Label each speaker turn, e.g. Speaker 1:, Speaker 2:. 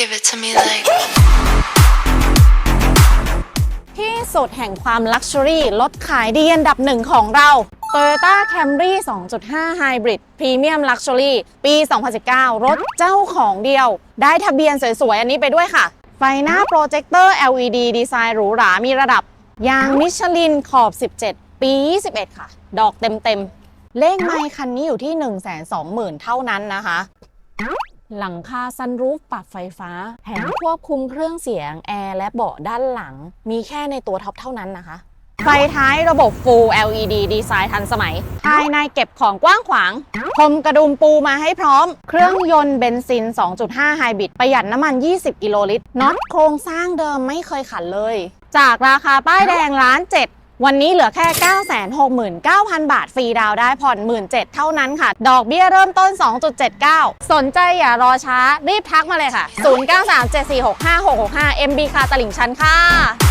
Speaker 1: Give it to me like.
Speaker 2: ที่สุดแห่งความลักชัวรี่รถขายดีอันดับหนึ่งของเรา Toyota Camry 2.5 Hybrid Premium Luxury ปี 2019 รถเจ้าของเดียว ได้ทะเบียนสวยๆ อันนี้ไปด้วยค่ะ ไฟหน้าโปรเจคเตอร์ LED ดีไซน์หรูหรา มีระดับ ยางมิชลินขอบ 17 ปี 21 ค่ะ ดอกเต็มๆ เลขไมค์คันนี้อยู่ที่ 120,000 เท่านั้นนะคะ หลังคาซันรูฟปรับไฟฟ้าแผงควบคุมเครื่องเสียง แอร์และเบาะด้านหลัง มีแค่ในตัวท็อปเท่านั้นนะคะ ไฟท้ายระบบ Full LED ดีไซน์ทันสมัย ภายในเก็บของกว้างขวางพรมกระดุมปูมาให้พร้อม เครื่องยนต์เบนซิน 2.5 ไฮบริดประหยัดน้ำมัน 20 กิโลลิตรน็อตโครงสร้างเดิมไม่เคยขันเลย จากราคาป้ายแดงล้านเจ็ด วันนี้เหลือแค่ 969,000 บาทฟรีดาวได้ผ่อน 17,000เท่านั้นค่ะ ดอกเบี้ยเริ่มต้น 2.79 สนใจอย่ารอช้า รีบทักมาเลยค่ะ 0937465665 MB คาตลิ่งชันค่ะ